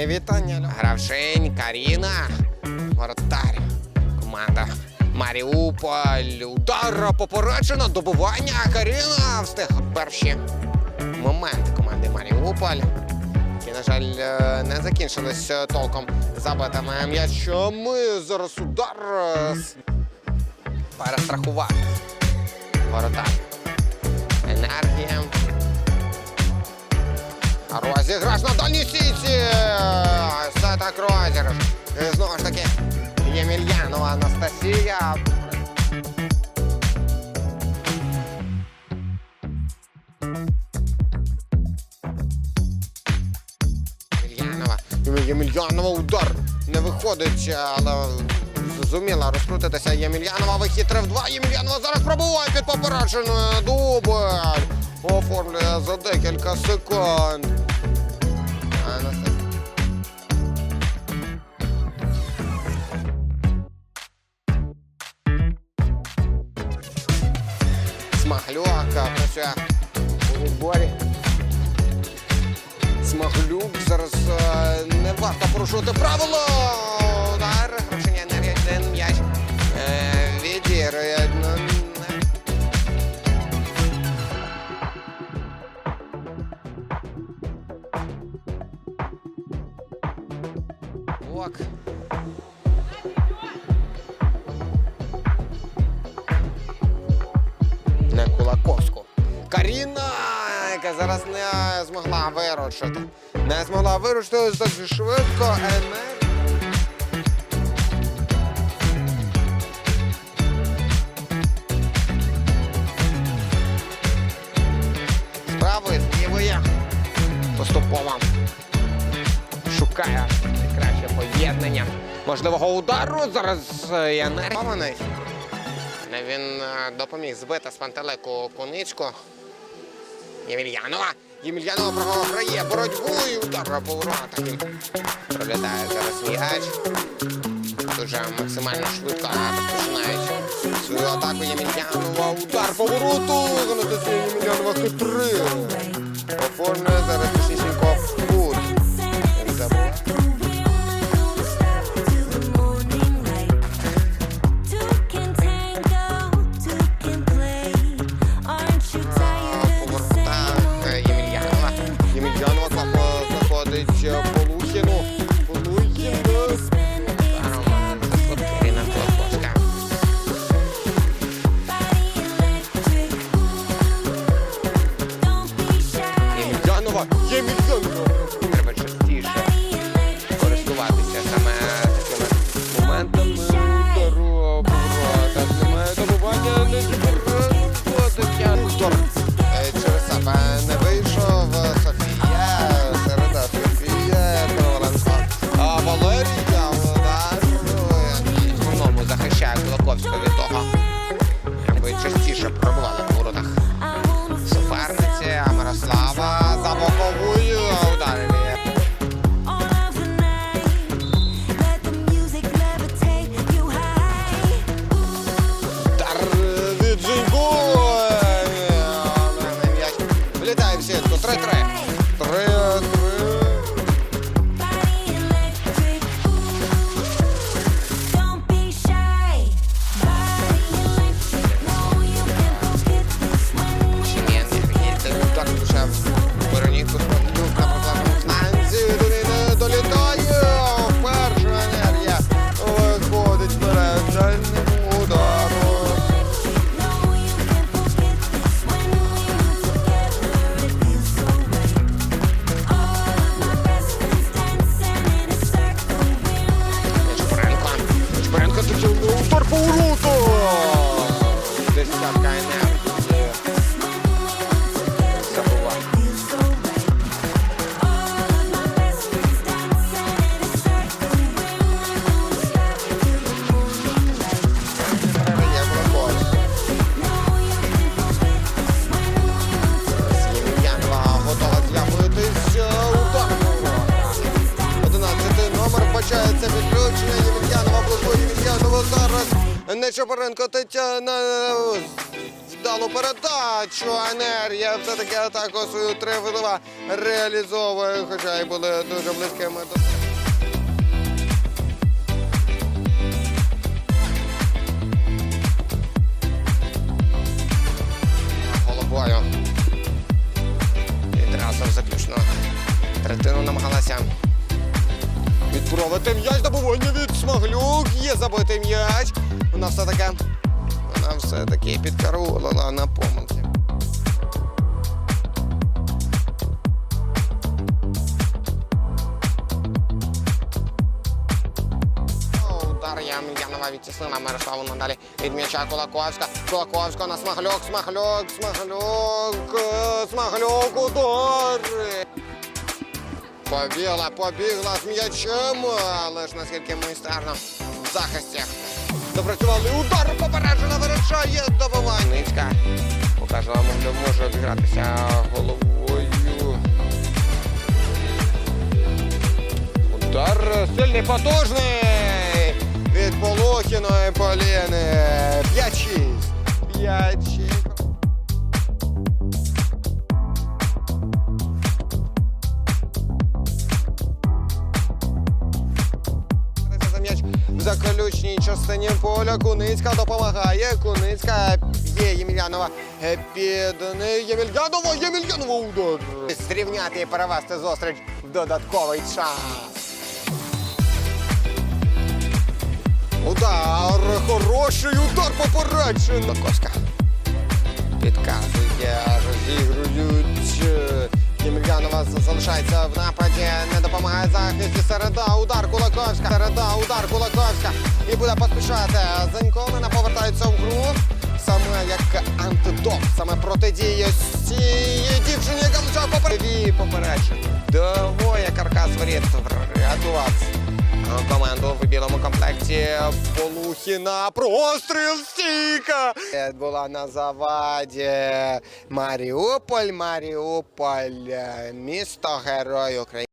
Мої вітання. Гравшинь, Каріна, воротар. Команда Маріуполь. Удар попереджено, добування. Каріна встиг перші моменти команди Маріуполь. Які, на жаль, е, не закінчились е, толком забитими м'ячами. Зараз удар. е, Перестрахувати. Воротар. Енергія. Розіграш на дальній сіті. Все так розіграш. І Знову ж таки, Ємельянова Анастасія. Ємельянова. Ємельянова удар. Не виходить, але зуміла розкрутитися Ємельянова. Вихід 3 в 2. Ємельянова зараз пробуває під попередженою. Дубль. Оформлює за декілька секунд. Анастасія. Смаглюк працює у відборі. Смаглюк зараз е, не варто порушувати правило. Удар, грошення зараз не змогла виручити. Не змогла виручити так швидко. Справи з лівої. Поступово шукає найкраще поєднання можливого удару. Зараз е, і енергований. Він е, допоміг збити з пантелику куничку. Ємельянова. Ємельянова програє боротьбу і удар по воротах. Пролітає зараз м'яч. Дуже максимально швидко розпочинають свою атаку Ємельянова. Удар по вороту. Анастасія Ємельянова хитрий. Оформлює зараз точнісінько Ємельянова. Ємельянова. Треба частіше користуватися саме такими моментами Немає добування, не вороту. Десятка енергії. Нечапаренко Тетяна. вдалу передачу. Енергія все-таки атаку свою 3 реалізовує, хоча й були дуже близькими до. Головою. Відразу в заключну третину намагалася відправити м'яч добування від Смаглюк. Є забитий м'яч. Вона все-таки вона все-таки підкарулила на помилки. Удар Ям'янова відтіснила Мирославу надалі від м'яча Кулаковська. Кулаковська на Смаглюк, Смаглюк, е, Смаглюк, удар. Побігла, побігла з м'ячем, але ж наскільки майстерно в захисті. Допрацювали удар, попереджена вирішає добивальницька. Показала, мовляв, може обігратися головою. Удар сильний, потужний від Полохіної Поліни. 5-6. 5-6. Заключній частині поля. Куницька допомагає. Куницька є Ємельянова під нею. Ємельянова, Ємельянова удар. Зрівняти і перевести зустріч в додатковий час. Удар, хороший удар попереджений. Локовська підказує, розігрують. Залишається в нападі, не допомагає захисті. Середа, удар Кулаковська. Середа, удар Кулаковська. І буде поспішати. Заньковина повертається в гру. Саме як антидот, саме протидіє цієї дівчині, яка влучає попереді попередження. Довоє каркас воріт врятувався. Команду в білому комплекті Полухіна. Простріл стійка. Була на заваді. Маріуполь, Маріуполь, місто Герой України.